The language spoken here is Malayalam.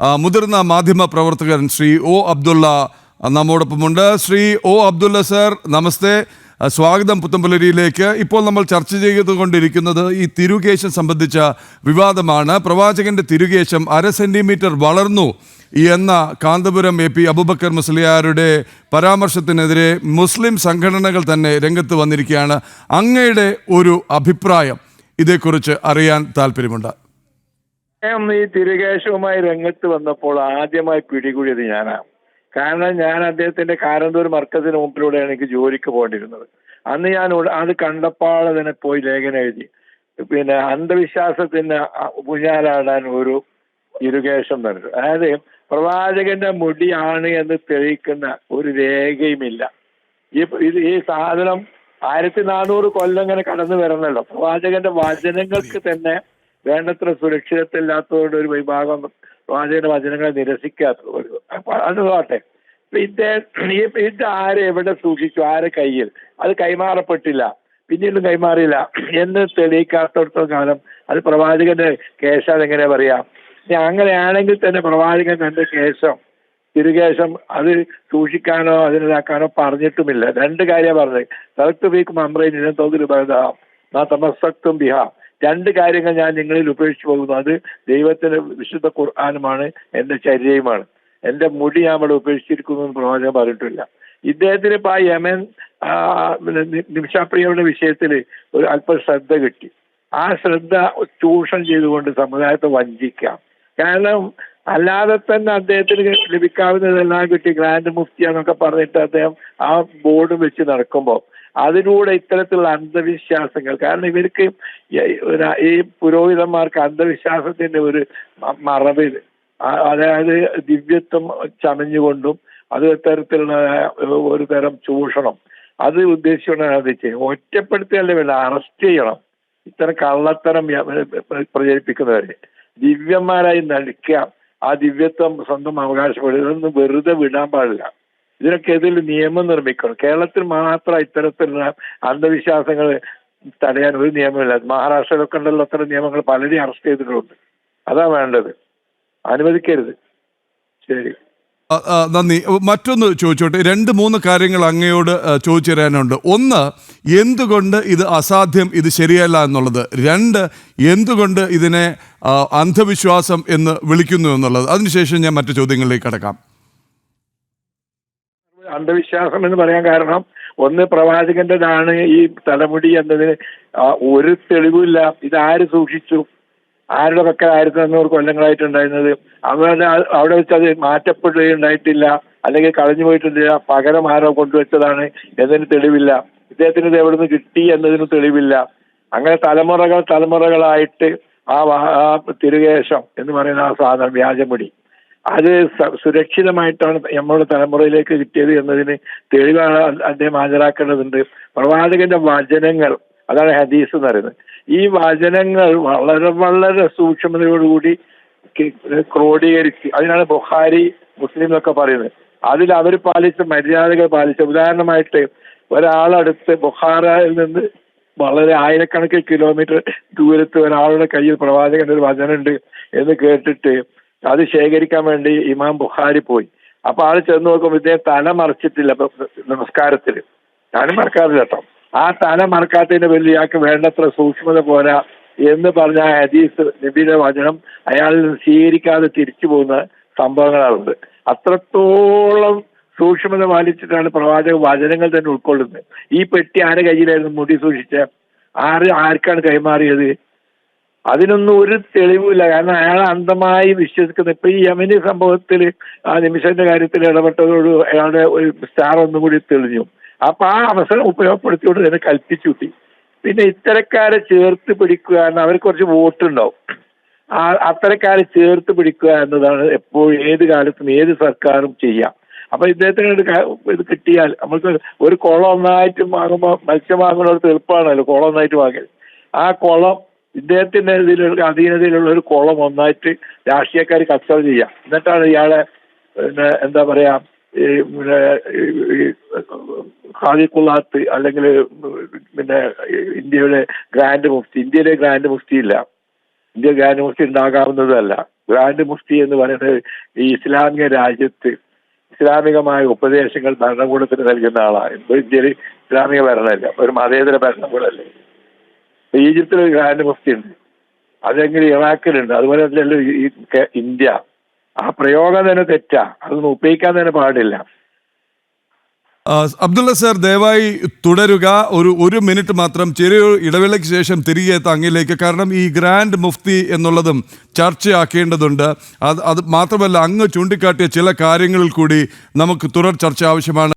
മുതിർന്ന മാധ്യമ പ്രവർത്തകൻ ശ്രീ ഒ അബ്ദുള്ള നമ്മോടൊപ്പമുണ്ട്. ശ്രീ ഒ അബ്ദുള്ള സർ നമസ്തേ. സ്വാഗതം പുത്തമ്പലരിയിലേക്ക്. ഇപ്പോൾ നമ്മൾ ചർച്ച ചെയ്തുകൊണ്ടിരിക്കുന്നത് ഈ തിരുകേശം സംബന്ധിച്ച വിവാദമാണ്. പ്രവാചകന്റെ തിരുകേശം അര സെന്റിമീറ്റർ വളർന്നു എന്ന കാന്തപുരം എ പി അബുബക്കർ മുസ്ലിയാരുടെ പരാമർശത്തിനെതിരെ മുസ്ലിം സംഘടനകൾ തന്നെ രംഗത്ത് വന്നിരിക്കുകയാണ്. അങ്ങയുടെ ഒരു അഭിപ്രായം ഇതേക്കുറിച്ച് അറിയാൻ താല്പര്യമുണ്ട്. അദ്ദേഹം ഈ തിരുകേശവുമായി രംഗത്ത് വന്നപ്പോൾ ആദ്യമായി പിടികൂടിയത് ഞാനാണ് കാരണം ഞാൻ അദ്ദേഹത്തിന്റെ കാരന്തൂർ മർക്കസിന് മുമ്പിലൂടെയാണ് എനിക്ക് ജോലിക്ക് പോകേണ്ടിരുന്നത് അന്ന് ഞാൻ അത് കണ്ടപ്പാളെ തന്നെ പോയി ലേഖനം എഴുതി. പിന്നെ അന്ധവിശ്വാസത്തിന് പുഞ്ഞാലാടാൻ ഒരു തിരുകേശം നൽകും അതായത് പ്രവാചകന്റെ മുടിയാണ് എന്ന് തെളിയിക്കുന്ന ഒരു രേഖയുമില്ല. ഈ ഇത് ഈ സാധനം ആയിരത്തി നാനൂറ് കൊല്ലം ഇങ്ങനെ കടന്നു വരണല്ലോ പ്രവാചകന്റെ വചനങ്ങൾക്ക് തന്നെ വേണ്ടത്ര സുരക്ഷിതത്വമില്ലാത്തതുകൊണ്ട് ഒരു വിഭാഗം പ്രവാചകന്റെ വചനങ്ങളെ നിരസിക്കാത്തത്. അപ്പൊ അത് ഇദ്ദേഹം ഈ ഇത് ആരെ എവിടെ സൂക്ഷിച്ചു? ആരെ കയ്യിൽ? അത് കൈമാറപ്പെട്ടില്ല. പിന്നീട് കൈമാറിയില്ല. എന്ന് തെളിയിക്കാത്തടത്തോളം കാലം അത് പ്രവാചകന്റെ കേശം എങ്ങനെ പറയാം? അങ്ങനെയാണെങ്കിൽ തന്നെ പ്രവാചകൻ തന്റെ കേശം തിരുകേശം അത് സൂക്ഷിക്കാനോ അതിനിതാക്കാനോ പറഞ്ഞിട്ടുമില്ല. രണ്ട് കാര്യം പറഞ്ഞത്. തലത്ത് അമ്രൈൻ മമ്രൈൻ തോതിൽ തമസക്തും ബിഹ. രണ്ട് കാര്യങ്ങൾ ഞാൻ നിങ്ങളിൽ ഉപേക്ഷിച്ചു പോകുന്നു. അത് ദൈവത്തിന്റെ വിശുദ്ധ ഖുർആാനുമാണ് എന്റെ ശരീരയുമാണ് എന്റെ മുടി ഞാൻ അവിടെ ഉപേക്ഷിച്ചിരിക്കുന്നു എന്ന് പ്രവാചകൻ പറഞ്ഞിട്ടില്ല. ഇദ്ദേഹത്തിന് ഇപ്പൊ ആ യമൻ നിമിഷാപ്രിയയുടെ വിഷയത്തിൽ ഒരു അല്പം ശ്രദ്ധ കിട്ടി. ആ ശ്രദ്ധ ചൂഷണം ചെയ്തുകൊണ്ട് സമുദായത്തെ വഞ്ചിക്കാം. കാരണം അല്ലാതെ തന്നെ അദ്ദേഹത്തിന് ലഭിക്കാവുന്നതെല്ലാം കിട്ടി. ഗ്രാൻഡ് മുഫ്തി എന്നൊക്കെ പറഞ്ഞിട്ട് അദ്ദേഹം ആ ബോർഡ് വെച്ച് നടക്കുമ്പോൾ അതിലൂടെ ഇത്തരത്തിലുള്ള അന്ധവിശ്വാസങ്ങൾ. കാരണം ഇവർക്ക് ഈ- പുരോഹിതന്മാർക്ക് അന്ധവിശ്വാസത്തിന്റെ ഒരു മ- മറവ് ഇത്. ആ- അതായത് ദിവ്യത്വം ചമഞ്ഞുകൊണ്ടും അത് തരത്തിലുള്ള ഒരു തരം ചൂഷണം. അത് ഉദ്ദേശിച്ചുകൊണ്ടാണ് അത് ചെയ്യുന്നത് ഒറ്റപ്പെടുത്തിയല്ലേ വേണ്ട അറസ്റ്റ് ചെയ്യണം. ഇത്തരം കള്ളത്തരം പ്രചരിപ്പിക്കുന്നവരെ. ദിവ്യന്മാരായി നടിക്കാം. ആ ദിവ്യത്വം സ്വന്തം അവകാശപ്പെടുന്നത് വെറുതെ വിടാൻ പാടില്ല. ഇതിനൊക്കെ എതിൽ നിയമം നിർമ്മിക്കണം. കേരളത്തിൽ മാത്രം ഇത്തരത്തിലുള്ള അന്ധവിശ്വാസങ്ങൾ തടയാൻ ഒരു നിയമമില്ല. മഹാരാഷ്ട്രയിലൊക്കെ ഉണ്ടല്ലോ അത്തരം നിയമങ്ങൾ പലരെയും അറസ്റ്റ് ചെയ്തിട്ടുണ്ട്. അതാ വേണ്ടത്. അനുവദിക്കരുത്. ശരി. നന്ദി. മറ്റൊന്ന് ചോദിച്ചോട്ടെ. രണ്ട് മൂന്ന് കാര്യങ്ങൾ അങ്ങയോട് ചോദിച്ചു തരാനുണ്ട്. ഒന്ന് എന്തുകൊണ്ട് ഇത് അസാധ്യം ഇത് ശരിയല്ല എന്നുള്ളത്? രണ്ട് എന്തുകൊണ്ട് ഇതിനെ അന്ധവിശ്വാസം എന്ന് വിളിക്കുന്നു എന്നുള്ളത്? അതിനുശേഷം ഞാൻ മറ്റു ചോദ്യങ്ങളിലേക്ക് കടക്കാം. അന്ധവിശ്വാസം എന്ന് പറയാൻ കാരണം ഒന്ന് പ്രവാചകന്റേതാണ് ഈ തലമുടി എന്നതിന് ഒരു തെളിവില്ല ഇത് ആര് സൂക്ഷിച്ചു? ആരുടെ പക്കൽ ആയിരത്തി അഞ്ഞൂറ് കൊല്ലങ്ങളായിട്ടുണ്ടായിരുന്നത്. അവരുടെ അവിടെ വെച്ച് അത് മാറ്റപ്പെടുകയുണ്ടായിട്ടില്ല. അല്ലെങ്കിൽ കളഞ്ഞു പോയിട്ടില്ല. പകരം ആരോ കൊണ്ടുവച്ചതാണ് എന്നതിന് തെളിവില്ല. ഇദ്ദേഹത്തിന് ഇത് എവിടെ നിന്ന് കിട്ടി എന്നതിന് തെളിവില്ല. അങ്ങനെ തലമുറകൾ തലമുറകളായിട്ട് ആ തിരുകേശം എന്ന് പറയുന്ന ആ സാധനം വ്യാജമുടി. അത് സുരക്ഷിതമായിട്ടാണ് നമ്മുടെ തലമുറയിലേക്ക് കിട്ടിയത് എന്നതിന് തെളിവാണ് അദ്ദേഹം ഹാജരാക്കേണ്ടതുണ്ട്. പ്രവാചകന്റെ വചനങ്ങൾ അതാണ് ഹദീസ് എന്ന് പറയുന്നത്. ഈ വചനങ്ങൾ വളരെ വളരെ സൂക്ഷ്മതയോടുകൂടി ക്രോഡീകരിച്ച് അതിനാണ് ബുഹാരി മുസ്ലിം എന്നൊക്കെ പറയുന്നത്. അതിൽ അവർ പാലിച്ച മര്യാദകൾ പാലിച്ച ഉദാഹരണമായിട്ട് ഒരാളടുത്ത് ബുഹാറയിൽ നിന്ന് വളരെ ആയിരക്കണക്കിന് കിലോമീറ്റർ ദൂരത്ത് ഒരാളുടെ കയ്യിൽ പ്രവാചകന്റെ ഒരു വചനമുണ്ട് എന്ന് കേട്ടിട്ട് അത് ശേഖരിക്കാൻ വേണ്ടി ഇമാം ബുഖാരി പോയി. അപ്പൊ ആൾ ചെന്ന് നോക്കുമ്പോൾ ഇദ്ദേഹം തല മറിച്ചിട്ടില്ല. നമസ്കാരത്തിൽ. തല മറക്കാറില്ല കേട്ടോ. ആ തല മറക്കാത്തതിന്റെ വലിയ ഇയാൾക്ക് വേണ്ടത്ര സൂക്ഷ്മത പോരാ എന്ന് പറഞ്ഞ ആ ഹദീസ് നബിയുടെ വചനം അയാളിൽ സ്വീകരിക്കാതെ തിരിച്ചു പോകുന്ന സംഭവങ്ങളാണുണ്ട് അത്രത്തോളം സൂക്ഷ്മത പാലിച്ചിട്ടാണ് പ്രവാചക വചനങ്ങൾ തന്നെ ഉൾക്കൊള്ളുന്നത്. ഈ പെട്ടി ആരുടെ കയ്യിലായിരുന്നു മുടി സൂക്ഷിച്ച? ആര് ആർക്കാണ് കൈമാറിയത്? അതിനൊന്നും ഒരു തെളിവില്ല കാരണം അയാൾ അന്ധമായി വിശ്വസിക്കുന്നത് ഇപ്പൊ ഈ യമനി സംഭവത്തിൽ ആ നിമിഷന്റെ കാര്യത്തിൽ ഇടപെട്ടതോട് അയാളുടെ ഒരു സ്റ്റാർ ഒന്നും കൂടി തെളിഞ്ഞു. അപ്പൊ ആ അവസരം ഉപയോഗപ്പെടുത്തിയോട് തന്നെ കൽപ്പിച്ചു കൂട്ടി പിന്നെ ഇത്തരക്കാരെ ചേർത്ത് പിടിക്കുക കാരണം അവർക്ക് കുറച്ച് വോട്ടുണ്ടാവും. ആ അത്തരക്കാരെ ചേർത്ത് പിടിക്കുക എന്നതാണ് എപ്പോഴും ഏത് കാലത്തും ഏത് സർക്കാരും ചെയ്യാം. അപ്പൊ ഇദ്ദേഹത്തിന് ഇത് കിട്ടിയാൽ നമുക്ക് ഒരു കുളം ഒന്നായിട്ട് വാങ്ങുമ്പോൾ മത്സ്യം വാങ്ങുന്നവർക്ക് എളുപ്പമാണല്ലോ കുളം ഒന്നായിട്ട് വാങ്ങൽ. ആ കുളം ഇദ്ദേഹത്തിന്റെ ഇതിലുള്ള അധീനതയിലുള്ള ഒരു കുളം ഒന്നായിട്ട് രാഷ്ട്രീയക്കാർ കച്ചവടം ചെയ്യാം എന്നിട്ടാണ് ഇയാളെ പിന്നെ എന്താ പറയാ പിന്നെ അല്ലെങ്കിൽ പിന്നെ ഇന്ത്യയുടെ ഗ്രാൻഡ് മുഫ്തി. ഇന്ത്യയിലെ ഗ്രാൻഡ് മുഫ്തി ഇല്ല ഇന്ത്യ ഗ്രാൻഡ് മുഫ്തി ഉണ്ടാകാവുന്നതല്ല. ഗ്രാൻഡ് മുഫ്തി എന്ന് പറയുന്നത് ഈ ഇസ്ലാമിക രാജ്യത്ത് ഇസ്ലാമികമായ ഉപദേശങ്ങൾ ഭരണകൂടത്തിന് നൽകുന്ന ആളാണ് ഇന്ത്യയിൽ ഇസ്ലാമിക ഭരണമല്ല. ഒരു മതേതര ഭരണകൂടമല്ലേ. ഈജിപ്തിൽ ഒരു ഗ്രാൻഡ് മുഫ്തി ഉണ്ട്. അതെങ്കിലും ഇറാഖിലുണ്ട്. അതുപോലെ തന്നെ ഈ- ഇന്ത്യ. ആ പ്രയോഗം തന്നെ തെറ്റാ. അതൊന്നും ഉപയോഗിക്കാൻ തന്നെ പാടില്ല. അബ്ദുള്ള സാർ ദയവായി തുടരുക. ഒരു ഒരു മിനിറ്റ് മാത്രം. ചെറിയ ഇടവേളയ്ക്ക് ശേഷം തിരികെ അങ്ങിലേക്ക്. കാരണം ഈ ഗ്രാൻഡ് മുഫ്തി എന്നുള്ളതും ചർച്ചയാക്കേണ്ടതുണ്ട്. അത് അത് മാത്രമല്ല അങ്ങ് ചൂണ്ടിക്കാട്ടിയ ചില കാര്യങ്ങളിൽ കൂടി നമുക്ക് തുടർ ചർച്ച ആവശ്യമാണ്.